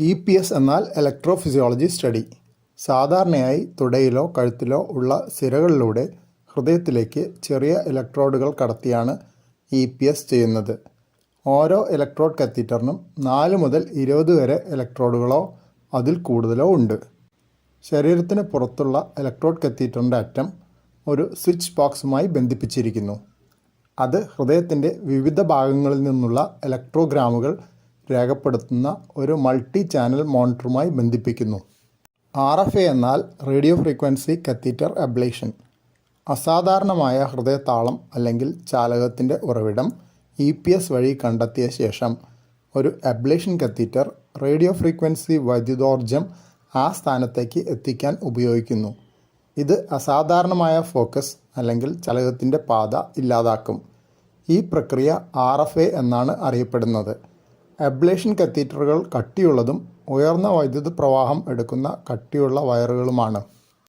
E P S എന്നാൽ electrophysiology study സാധാരണയായി തുടയിലോ കഴുത്തിലോ ഉള്ള സിരകളിലൂടെ ഹൃദയത്തിലേക്ക് ചെറിയ ഇലക്ട്രോഡുകൾ കടത്തിയാണ് ഇ പി എസ് ചെയ്യുന്നത്. ഓരോ ഇലക്ട്രോഡ് കത്തീറ്ററിനും നാല് മുതൽ ഇരുപത് വരെ ഇലക്ട്രോഡുകളോ അതിൽ കൂടുതലോ ഉണ്ട്. ശരീരത്തിന് പുറത്തുള്ള ഇലക്ട്രോഡ് കത്തീറ്ററിന്റെ അറ്റം ഒരു സ്വിച്ച് ബോക്സുമായി ബന്ധിപ്പിച്ചിരിക്കുന്നു. അത് ഹൃദയത്തിന്റെ വിവിധ ഭാഗങ്ങളിൽ നിന്നുള്ള ഇലക്ട്രോഗ്രാമുകൾ രേഖപ്പെടുത്തുന്ന ഒരു മൾട്ടി ചാനൽ മോണിറ്ററുമായി ബന്ധിപ്പിക്കുന്നു. ആർ എഫ് എ എന്നാൽ റേഡിയോ ഫ്രീക്വൻസി കത്തീറ്റർ അബ്ലേഷൻ അസാധാരണമായ ഹൃദയതാളം അല്ലെങ്കിൽ ചാലകത്തിന്റെ ഉറവിടം ഇ പി എസ് വഴി കണ്ടെത്തിയ ശേഷം ഒരു അബ്ലേഷൻ കത്തീറ്റർ റേഡിയോ ഫ്രീക്വൻസി വൈദ്യുതോർജം ആ സ്ഥാനത്തേക്ക് എത്തിക്കാൻ ഉപയോഗിക്കുന്നു. ഇത് അസാധാരണമായ ഫോക്കസ് അല്ലെങ്കിൽ ചലകത്തിന്റെ പാത ഇല്ലാതാക്കും. ഈ പ്രക്രിയ ആർ എഫ് എ എന്നാണ് അറിയപ്പെടുന്നത്. അബ്ലേഷൻ കത്തീറ്ററുകൾ കട്ടിയുള്ളതും ഉയർന്ന വൈദ്യുത പ്രവാഹം എടുക്കുന്ന കട്ടിയുള്ള വയറുകളുമാണ്.